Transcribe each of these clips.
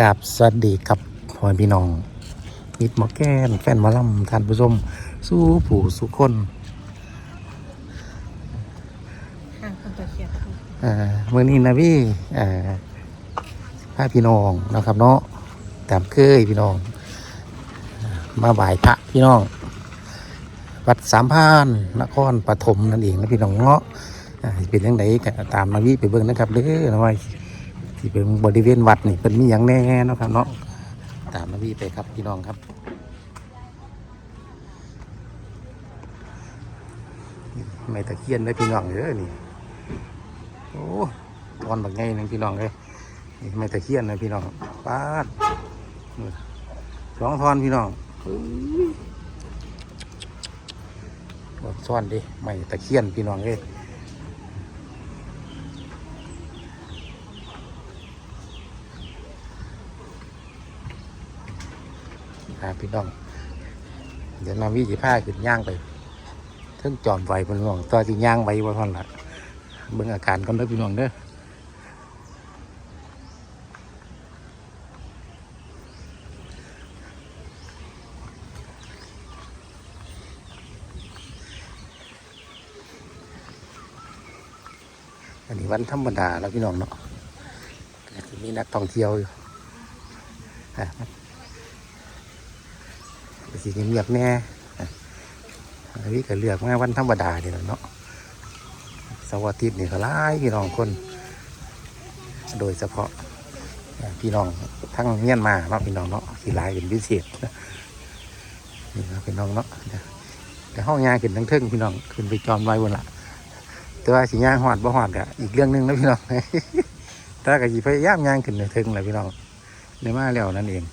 กับสวัสดีครับพ่อแม่พี่น้องมิดหมอแก้นแฟนหมอลำท่านผู้ชม สู้ผู้สุคนห่างคนตัวเขียดค่ะอ่าเมื่อนี้นะพี่อ่าพาพี่น้องนะครับเนาะตามเคยพี่น้องอ่ามาบ่ายพระพี่น้อง วัดสามพรานนครปฐมนั่นเองนะพี่น้องเนาะอ่าสิเป็นยังไงก็ตามนาวิไปเบิ่งนะครับเด้อนะว่า ที่เป็นบริเวณวัดนี่เป็นมีอย่างแน่เนาะครับเนาะตามนาวิไปครับพี่น้องครับไม่ตะเคียนได้พี่น้องเด้อนี่โอ้ตอนแบักไงนึงพี่น้องเลยไม่ตะเคียนนะพี่น้องป้าดสองทอนพี่น้องอื้อบอกซ่อนดิไม่ตะเคียนพี่น้องเลย ครับพี่น้อง เดี๋ยวนาวิจิผ้าขึ้นย่างไปเทิงจอมไฟพี่น้องตัวที่ย่างไว้ว่าท่อนละเบิ่งอาการก่อนเด้อพี่น้องเด้ออันนี้วันธรรมดาแล้วพี่น้องเนาะมีนักท่องเที่ยวอยู่อะก็ สิเงียบๆแน่อันนี้ก็เลือกมาวันธรรมดาเดีแหละเนาะสาร์อาทิตย์นี่ก็หลายพี่น้องคน โดยเฉพาะพี่น้องทั้งเมียนมาเนาะพี่น้องเนาะที่หลายเป็นพิเศษนี่นะพี่น้องเนาะเดี๋ยวเดี๋ยวห้องยาขึ้นทั้งเทิงพี่น้องขึ้นไปจอมไว้บนละแต่ว่าสียางหอดบ่หอดกะอีกเรื่องหนึงนะพี่น้องแต่ก็ยีพยายามยางขึ้นเทิงแหละพี่น้องในมาแล้วนั่นเอง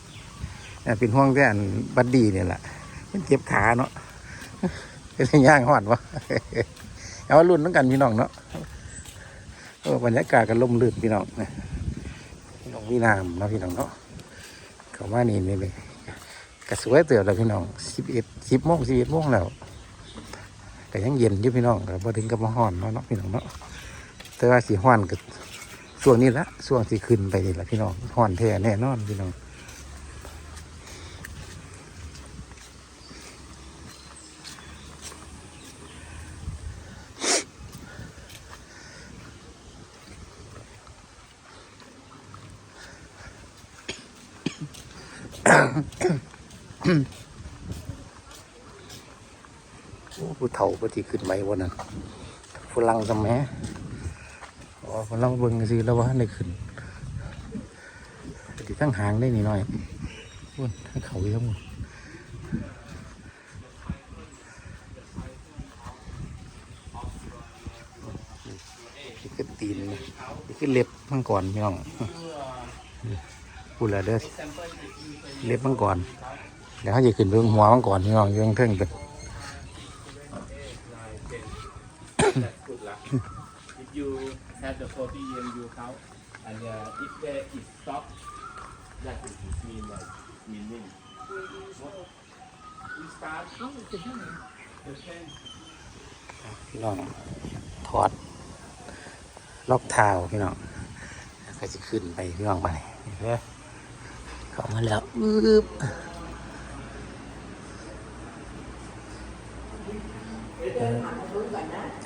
เป็นห่วงแต่อันบัดดีเนี่ยแหละมันเจ็บขาเนาะเป็นย่างหอดวะเอารุ่นต้องกันพี่น้องเนาะบรรยากาศกันลมลื่นพี่น้องนะพี่น้องวีนามนาะพี่น้องเนาะเขาว่านี่นี่เลยกระสวยเตือแล้วพี่น้องสิบเอ็ดสิบโมงสิบเอ็ดโมงแล้วก็ยังเย็นอยู่พี่น้องก็บ่ถึงกับมาห้อนเนาะเนาะพี่น้องเนาะแต่ว่าสีห้อนก็ช่วงนี้ละช่วงสีขึ้นไปนี่แหละพี่น้องห้อนแท้แน่นอนพี่น้อง ผู้เฒ่าผู้ที่ขึ้นไปวันนั้นฝรั่งสมัยอ๋อฝรั่งเบิ่งสิแล้วว่าในขึ้นที่ทั้งหางได้นี่หน่อยอ้วนทั้งเขาอยู่ทั้งหมดนี่คือตีนนี่คือเล็บมังกรพี่น้องพูดแล้วเด้อเล็บมังกรเดี๋ยวเขาจะขึ้นเบื้องหัวมังกรพี่น้องอยังเทิงเป็น meaning. We start เอ้าถึงถอด ล็อกเท้าพี่น้องแล้วก็จะขึ้นไปพี่น้องไปเด้อเข้ามาแล้วอึบ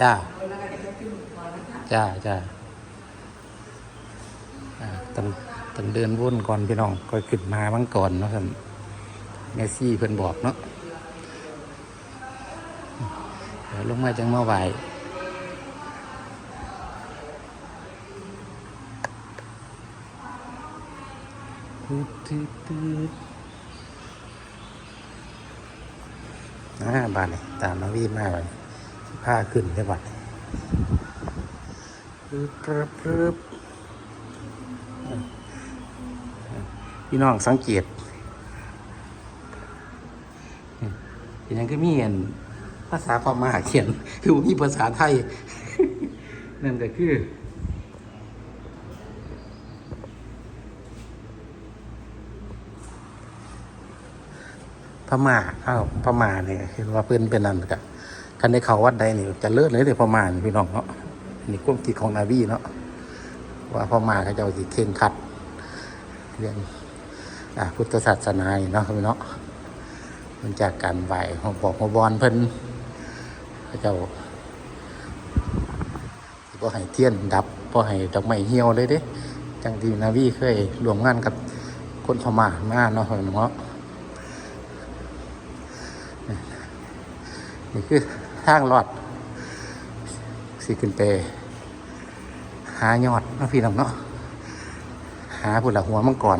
จ้า จ้าจ้าอ่าต้องต้องเดินวนก่อนพี่น้องค่อยขึ้นมาบ้างก่อนเนาะท่าน เมสซี่เพิ่นบอกเนาะเดี๋ยวลงมาจังมาไหวตืดตืดตืดอ่าบานนี่ตามมาวีมากเลยผ้าขึ้นได้บัดปึ๊บปึ๊บปึ๊บพี่น้องสังเกต เป็นยังก็มีอันภาษาพม่าเขียน คือบ่มีภาษาไทย นั่นก็คือพม่าอ้าวพม่าเนี่ยเห็นว่าเพื่อนเป็นนั่นกับคันได้เขาวัดใดนี่จะเลิศเลยแต่พม่านี่พี่น้องเนาะนี่ความคิดของนาวีเนาะว่าพม่าเขาจะเจ้าสิเข่งขัดเรื่องอ่าพุทธศาสนาเนาะพี่เนาะ มันจากการไหวหัวบอกหัวบอลเพิ่นพระเจ้าบ่ให้เทียนดับบ่ให้ดอกไม้เหี่ยวเลยเด้จังที่นาวีเคยร่วมงานกับคนพม่ามาเนาะเนาะนี่คือทางลอดสิขึ้นไปหายอดเนาะพี่น้องเนาะหาพุ่นละหัวมังกร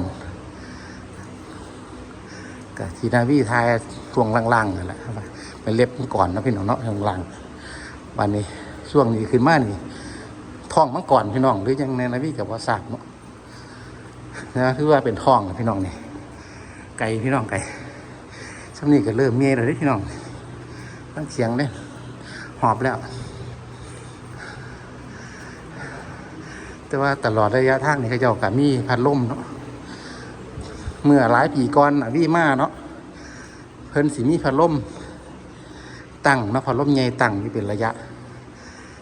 กับทีนาวีทายช่วงล่างๆนั่นแหละครับไปเล็บมันก่อนนะพี่น้องเนาะช่วงล่างวันนี้ช่วงนี้ขึ้นมานี่ท้องมันก่อนพี่น้องหรือยังในนาวีกับว่าทราบเนาะนะคือว่าเป็นท้องพี่น้องนี่ไก่พี่น้องไก่ช่วงนี้ก็เริ่มเมียแล้วเด้อพี่น้องตั้งเสียงเลยหอบแล้วแต่ว่าตลอดระยะทางนี่เขาเจ้ากับมีพัดลมเนาะ เมื่อหลายปีก่อนน่ะวี่มาเนาะเพิ่นสิมีพัดลมตั้งเนาะพัดลมใหญ่ตั้งอยู่เป็นระยะ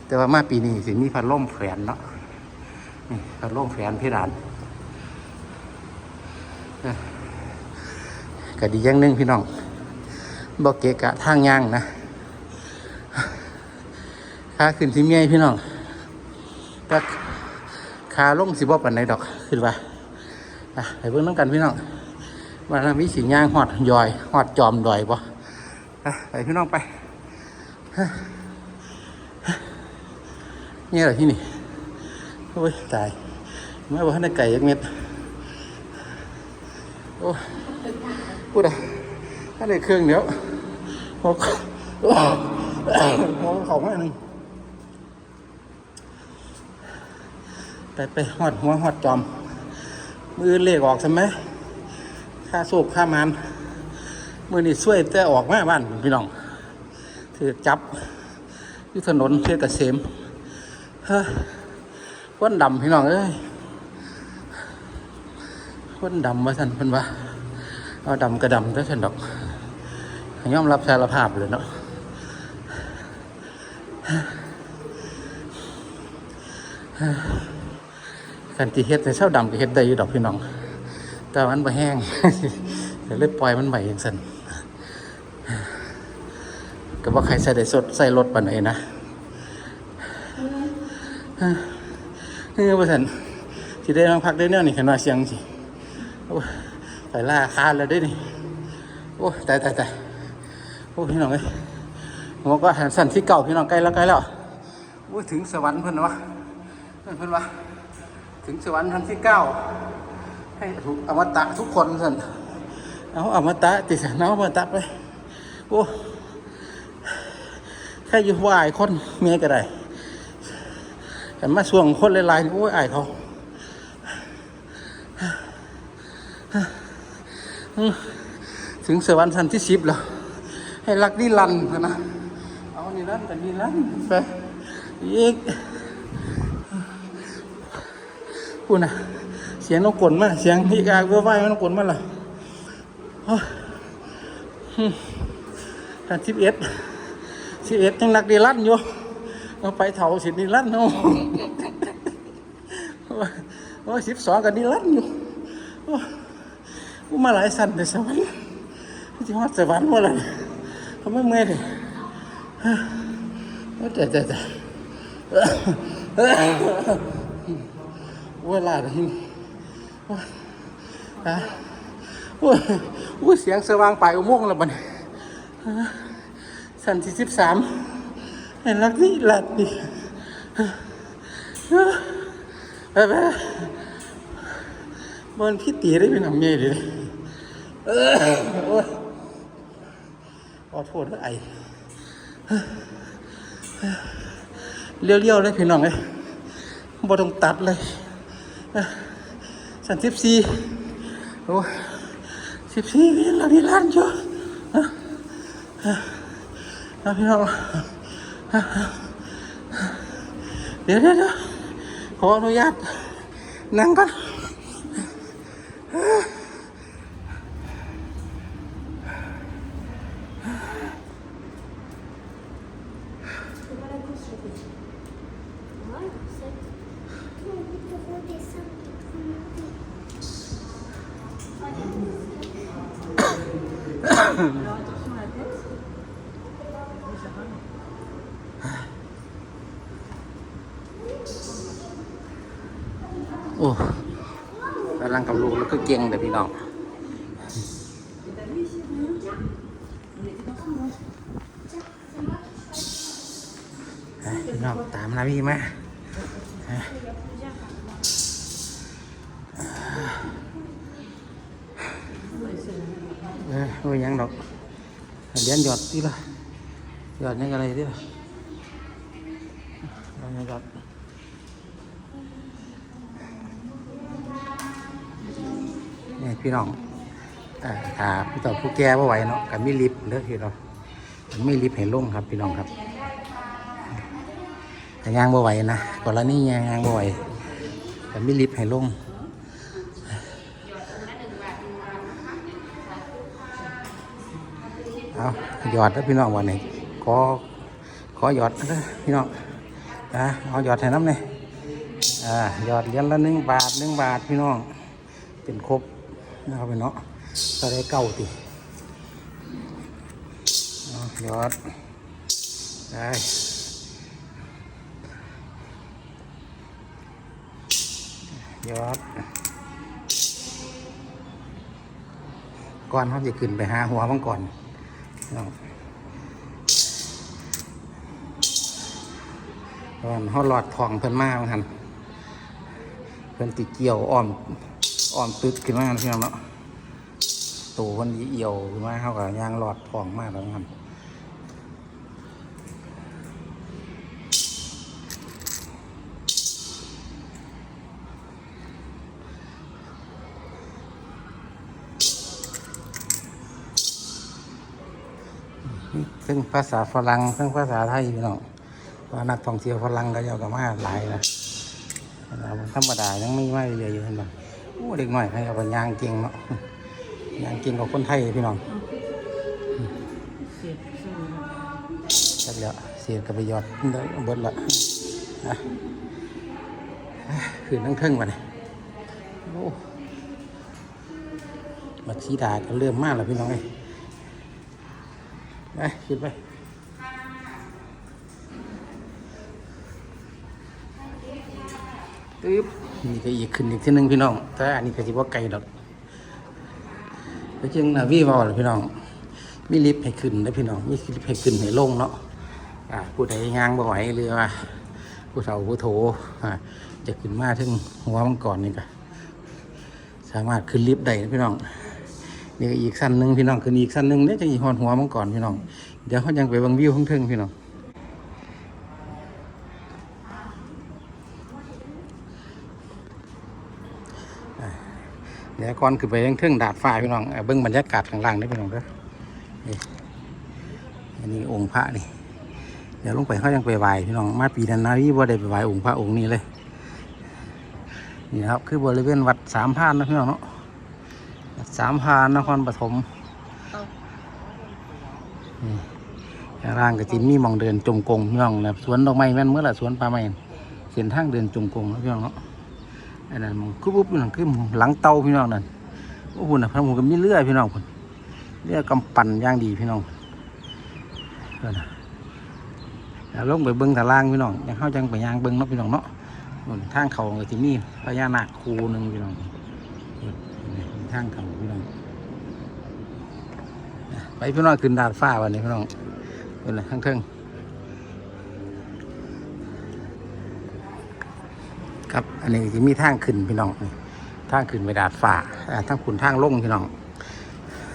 แต่ว่ามาปีนี้สิมีพัดลมแขวนเนาะนี่พัดลมแขวนเพดานก็ดีอย่างนึงพี่น้องบ่เกะกะทางย่างนะค่าขึ้นสิเมียพี่น้องแต่ขาลงสิบ่ปานใดดอกคือว่า อะไปเบิ่งน้ำกันพี่น้องว่าเรามีสีย่างหอดยอยหอดจอมดอยบ่อะไปพี่น้องไปเนี่ยเหรอที่นี่โอ้ยตายไม่ว่าให้ไก่ยักเม็ดโอ้พูดอะถ้าได้เครื่องเดี๋ยวหกโอ้ยหกเขามาหนึ่งไปไปหอดหัวหอดจอม มือเลขออกใช่ไหมค่าสูบค่ามันมือนี่ช่วยแต่ออกมาบ้านพี่น้องถือจับอยุถนนเทศเกษมเฮ้ยคนดำพี่น้องเอ้ยคนดำมาสันเพิ่นว่าเอาดำกระดำได้ฉันดอกยอมรับสารภาพเลยเนาะ กันที่เฮ็ดในเช้าดำก็เฮ็ดได้อยู่ดอกพี่น้อง แต่มันบ่แห้งเลยปล่อยมันใหม่อย่างสันก็ว่าใครใส่ได้สดใส่รถปานไหนนะเออว่าสันสิได้มาพักได้เนี่ยนี่ขนาดเสียงสิโอ้ยไปล่าคาแล้วด้นี่โอ้ตายตายตายโอ้พี่น้องเอ้ยผมก็หันสั่นที่เก่าพี่น้องใกล้แล้วใกล้แล้วโอ้ยถึงสวรรค์เพิ่นวะเพิ่นเพิ่นวะ ถึงสวรรค์ชั้นที่เก้าให้ถูกอมตะทุกคนสันเอาอมตะติดเอาอมตะไปโอ้แค่อยู่ไหวายคนเมียก็ได้แต่มาส่วงคนหลายๆโอ้ยไอายเขาถึงสวรรค์ชั้นที่สิบแล้วให้รักนี่ลันนะเอานี่ลันกันนี่ลันไปอีก พูดนะเสียงนกกลมาเสียงอีกาเวอร์ไว้มันกลมาล่ะท่านสิบเอ็ดสิบเอ็ดยังนักดีลั่นอยู่เอาไปเถาสิดีลั่นเอาะโอ้สิบสองกันดีลั่นอยู่กูมาหลายสันในสวรรค์ที่ฮอดสวรรค์ว่าอะไรเขาไม่เมื่อยเลยโอ้แต่แต่แต่ เวลาที่นี่ฮะโอ้ยโอ้ยเสียงสว่างไปอุโมงค์แล้วบัดนสันที่สิบสามเห็นรักนี่หลัดดิไปไปบนพี่ตีได้เป็นหนังเมย์ดิเออโอ้ยขอโทษด้วยไอเลี้ยวๆเลยพี่น้องเลยบ่ต้องตัดเลย สันสิบสี่โอ้สิบสี่นี่เราที่ร้านจ้ะนะพี่น้องเดี๋ยวเดี๋ยวเดี๋ยวขออนุญาตนั่งก่อน โอ้กำลังกับลูกแล้วก็เก่งเดี๋ยวพี่น้อง Et t'as vu ici On était dans son monde. เอ้ยพี่น้องตามนะพี่มาเอ้ยเอ้ยโอ้ยยังดอกเลี้ยนหย อดที่ละหยอดนี่อะไรที่ละหยอดนี่หยอดนี่พี่น้องอ่อถ้าพี่ต่อผู้แก่ว่าไหวเนาะกับมีลิฟต์เลิกพี่น้อไม่ลิฟต์ให้ลงครับ พี่น้องครับแต่ยางบ่ไหวนะกรณีย่างยางบ่ไหวแต่มีลิฟต์ให้ลง หยอดแล้วพี่น้องวันนี้ขอขอหยอดนะพี่น้องนะเอาหยอดให้น้ำเลยอ่าหยอดเหรียญละหนึ่งบาทหนึ่งบาทพี่น้อง เป็นครบนะครับพี่น้องก็ได้เก้าติเอาหยอดได้ยอดก่อนเขาจะขึ้นไปหาหัวมังก่อน น้องก่อนเขาหลอดทองเพิ่นมาบางทันเพิ่นติเกี่ยวอ้อมอ้อมตึกขึ้นมาพี่น้องเนาะตัวเพิ่นเอี่ยวขึ้นมาเขากับยางหลอดทองมากแล้วครั บซึ่งภาษาฝรั่งซึ่งภาษาไทยพี่น้องว่านักท่องเที่ยวฝรั่งก็เยอะกับมาหลายนะธรรมดายังไม่ไม่เยอะอยู่เห็นบ่โอ้เด็กหน่อยให้เอาไปย่างเก่งเนาะย่างเก่งกว่าคนไทยพี่น้อง C'est ça. จักแล้วเสียกับไปยอดเบิดละนะคือนั่งเทิงมาเนี่ยโอ้มาชีดาก็เริ่มมากแล้วพี่น้องเอ้ ไปขึ้นไปตึ๊บนี่ก็อีกขึ้นอีกทีหนึงพี่น้องแต่อันนี้ก็สิว่าไกลดอกไปจึงนะวี่วอลพี่น้อง มีลิฟต์ให้ขึ้นได้อพี่น้อง มีลิฟต์ให้ขึ้นให้ลงเนาะอ่าผู้ใดย่างบ่ไหวหรือว่าผู้เฒ่าผู้โถอ่าจะขึ้นมาถึงหัวมังกรนี่ก็สามารถขึ้นลิฟต์ได้นะพี่น้อง นี่ก็อีกสั้นหนึ่งพี่น้องขึ้นอีกสั้นหนึ่งเนี่ยจะอีหอนหัวมังกรพี่น้อง เดี๋ยวเขายังไปบังวิวข้างเทิงพี่น้องเดี๋ยวก่อนขึ้นไปยังเทิงดาดฟ้าพี่น้องเบิ้งบรรยากาศข้างล่างได้พี่น้องเด้อนี่อันนี้องค์พระนี่ เดี๋ยวลงไปเขายังไปไหว้พี่น้องมาปีนั้นนะพี่บ่ได้ไปไหว้องค์พระองค์นี้เลยนี่ครับคือบริเวณวัดสามพานนะพี่น้องเนาะ สามพรานนครปฐมนี่ข้างล่างก็จิมีหมองเดินจงกรมพี่น้องนะสวนดอกไม้แม่นเมื่อไหร่สวนป่าไม้เส้นทางเดินจงกรมนะพี่น้องเนาะอันนั้นมันคือปุ๊บนั่นคือหลังเตาพี่น้องนั่นโอ้โหนะพระหมูก็มีเรือพี่น้องคนเรือกำปั่นอย่างดีพี่น้องเออนะแล้วลงไปเบิ้งตารางพี่น้องยังเข้าจังไปย่างเบิ้งเนาะพี่น้องเนาะบนทางเขาก็จะมีพญานาคคูหนึ่งพี่น้องเออนี่ ทางเขาพี่น้องไปพี่น้องขึ้นดาดฟ้าวันนี้พี่น้องเป็นไรข้างเทิงครับอันนี้จะมีทางขึ้นพี่น้องนี่ทางขึ้นไปดาดฟ้าอ่าทางขุนทางลงพี่น้อง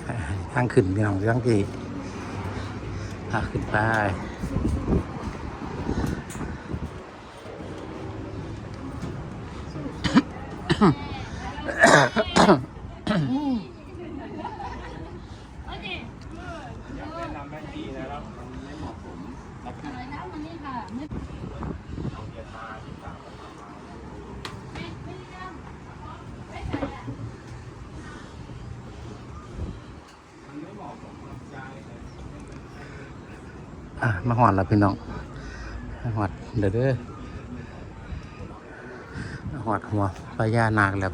อ่าทางขึ้นพี่น้องทางที่ทางขึ้นไปอ่ หอดแล้วพี่น้องหอดเด้อหอดหัวพญานาคแล้ว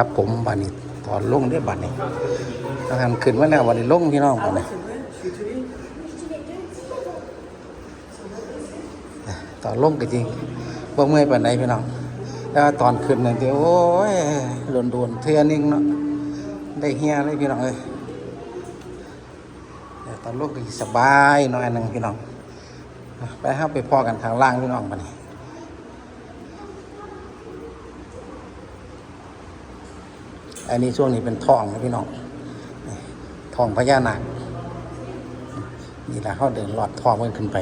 ครับ ผมบัดนี้ตอนลงได้บัดนี้ทหารขึ้นมาแล้วบัดนี้ลงพี่น้องบัดนี้ตอนลงก็จริงบ่เมื่อยปานใดพี่น้องแต่ว่าตอนขึ้นนั่นเดียวโอ้ยโดนเทื่อนึงเนาะได้เฮียเลยพี่น้องเอ้ยตอนลงก็สบายหน่อยนึงพี่น้องไปเฮาไปพอกันข้างล่างพี่น้องบัดนี้ อันนี้ช่วงนี้เป็นทองนะพี่น้องทองพญานาคนี่แหละเขาเดินหลอดทองเพิ่นขึ้นไป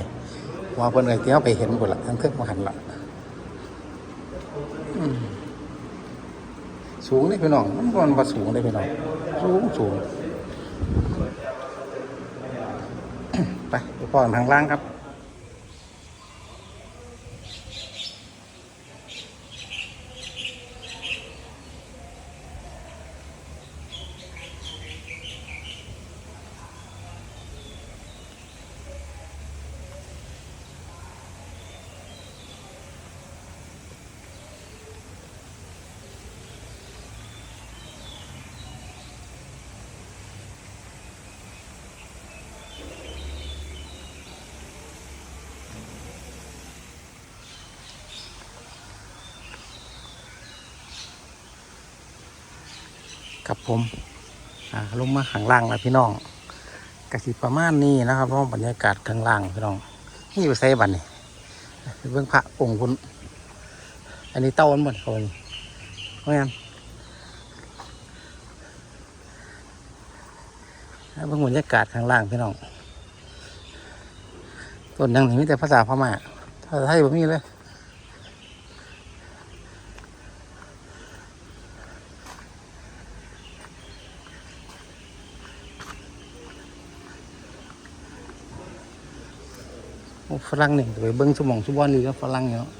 ว่าเพิ่นเอ้ยที่เขาไปเห็นหมดละทั้งเครื่องมาหันละสูงเลยพี่น้องมันบ่มันบ่สูงเลยพี่น้องสูงสูงไปไปพอนทางล่างครับ ครับผมลงมาข้างล่างแล้วพี่น้องกสิประมาณนี้นะครับเพราะบรรยากาศข้างล่างพี่น้องนี่อยู่ไซบันนี่เบื้องพระองค์คุณอันนี้เต้ามันหมดเขานี่ไม่งั้นเบื้องบรรยากาศข้างล่างพี่น้องต้นยังนี่มีแต่ภาษาพม่าภาษาไทยบ่มีเลย ฝรั่งนี่ไปเบิ้งสมองสุบอนอยู่แล้วฝรั่งเนาะ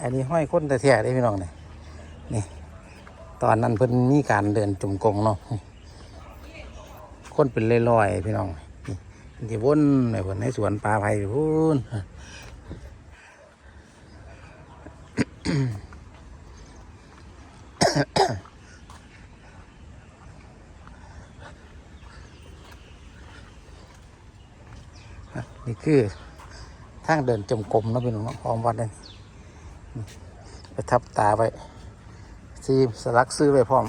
อันนี้ห้อยค้นแต่แท้ได้พี่น้องเนี่ยนี่ ตอนนั้นเพิ่นมีการเดินจุ่มกงเนาะค้นเป็นลอยๆพี่น้องนี่ที่วนในเพิ่นในสวนปลาไผ่พูน นี่คือทางเดินจมกลมเนาะพี่น้องเนาะพร้อมวัดเลยนี่ไปทับตาไปซื้อสลักซื้อไปพร้อม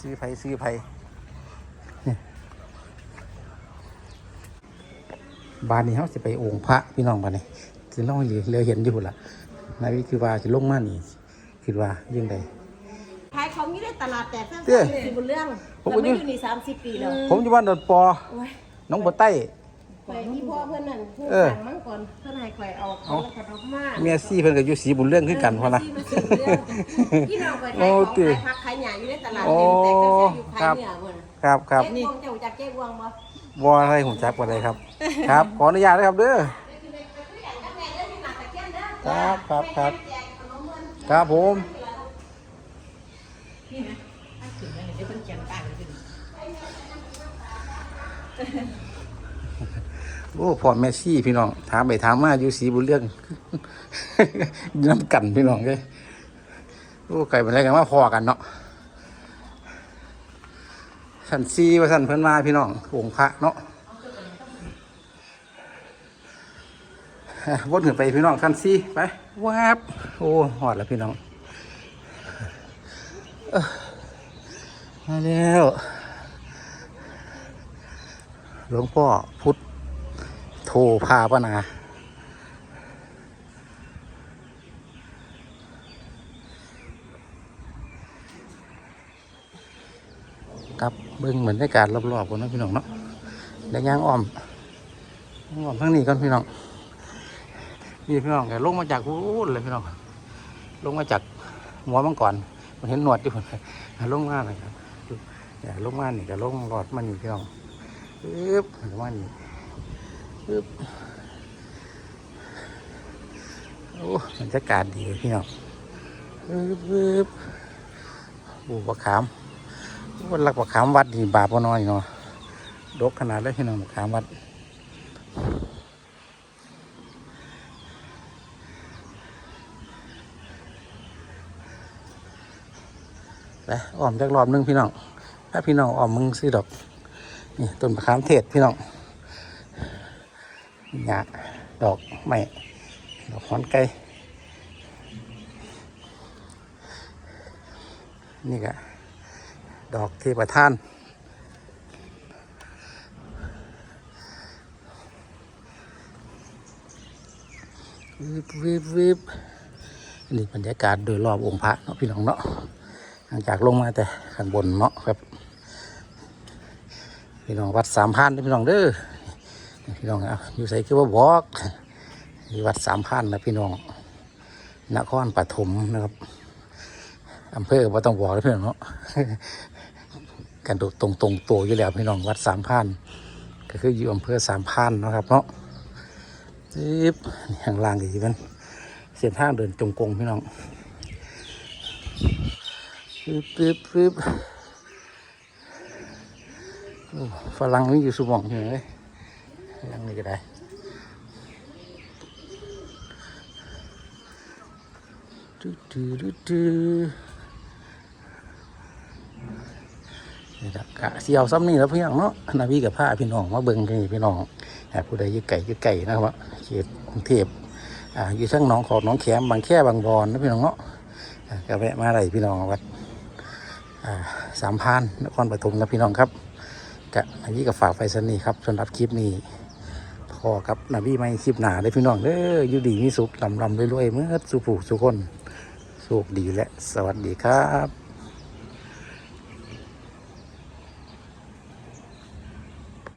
ซื้อไผซื้อไผนี่บ้านนี้เขาจะไปองค์พระพี่น้องบ้านนี้คือเราเหลือเหลือเห็นอยู่ละนายวิคือว่าจะลงมานี่คิดว่ายังไงขายของอยู่ในตลาดแต่แซ่เด้อบๆสิบนเรื่องผมก็แต่ไม่อยู่อยู่นี่สามสิบปีแล้วผมอยู่บ้านดอนปอโอ้ยน้องบัวใต้ ข่อยที่พ่อเพื่อนนั่นผู้เออสั่งมั่งก่อนเพื่อนให้ข่อยเอาเขาแล้วก็เอามาเมียซี่เพิ่นก็อยู่สีบุญเรื่องขึ้นกันพอนะเออมาซื้อเรื่องพี่น้องข่อยโอ้ขายของติขายผักขายหญ้าอยู่ในตลาดโอ้เต็มแต่ก็จะอยู่ขายครับเนื้อเพิ่นครับครับเจ๊กวงเจ้าจากเจ๊กวงบ่วออะไรผมจักว่าอะไรครับ ครับ ขออนุญาตนะครับเด้อครับครับครับครับผมนี่นะถ้าถึงแล้วเดี๋ยวเพิ่นเขียนป้ายไว้ขึ้น โอ้พ่อแม่ซี่พี่น้องถามไปถามมาอยู่สีบุญเรื่องน้ำกันพี่น้องเลยโอ้ไก่เป็นไรกันว่าพอกันเนาะสันซีว่าสันเพิ่นมาพี่น้ององค์พระเนาะอะวนขึ้นไปพี่น้องสันซีไปวาบโอ้หอดแล้วพี่น้องเอ้อมาแล้วหลวงพ่อพุทธ ทรพาปนากับเบิ้งเหมือนได้การรอบๆกันนะพี่น้องเนาะแล้วย่างอ้อมย่างอ้อมทั้งนี้ก่อนพี่น้องนี่พี่น้องแกลงมาจากพูนเลยพี่น้องลงมาจากหัวมังกรมันเห็นหนวดอยู่พุ่นลงมาเลยครับอย่าลงมานี่ก็ลงหลอดมานี่พี่น้องปึ๊บลงมานี่ บรรยากาศดีพี่น้องปึ๊บปึ๊บบูบะขามวันหลักบะขามวัดดีบาปน้อยเนาะดกขนาดเลยพี่น้องบะขามวัดไปอ้อมจากรอบนึงพี่น้องถ้าพี่น้องอ้อมมึงซื้อดอกนี่ต้นมะขามเทศพี่น้อง หยาดอกไม้ดอกหอนไก่นี่ก็ดอกเทประทาน วิบวิบวิบนี่บรรยากาศโดยรอบองค์พระเนาะพี่น้องเนาะหลังจากลงมาแต่ข้างบนเนาะครับ พี่น้องวัดสามพันพี่น้องเด้อ พี่น้องเอาอยู่ใส่คือว่าบอกที่วัดสามพันนะพี่น้อง นครปฐมนะครับอำเภอว่าต้องบอกเลยพี่น้องเนาะกันตรงตรงตัวอยู่แล้วพี่น้องวัดสามพันก็คืออยู่อำเภอสามพันนะครับเนาะปึ๊บนี่ข้างล่างก็สิเป็นเส้นทางเดินจงกรมพี่น้องปึ๊บปึ๊บปึ๊บฝรั่งนี่อยู่สุหมองอยู่เลย ฝรั่งนี่ก็ได้ดูดูดูดูนี่ละกะเสียวซ้ำนี่แล้วพี่น้องเนาะนาวีกับผ้าพี่น้องมาเบิ่งกันพี่น้องอ่าผู้ใดอยู่ไก่ยู่ไก่นะครับเขตกรุงเทพอ่าอยู่ทั้งน้องขอหน้องแขมบางแค่บางบอนนะพี่น้องเนาะอ่าก็แวะมาได้พี่น้องวัดอ่าสามพานนครปฐมนะพี่น้องครับกะอันนี้ก็ฝากไปสนีครับสำหรับคลิปนี้ พอครับนาบีไม่คลิปหนาเลยพี่น้องเด้ออยู่ดีมีสุขลำลำรวยๆเมื่อสุผูสุคนสุขดีและสวัสดีครับ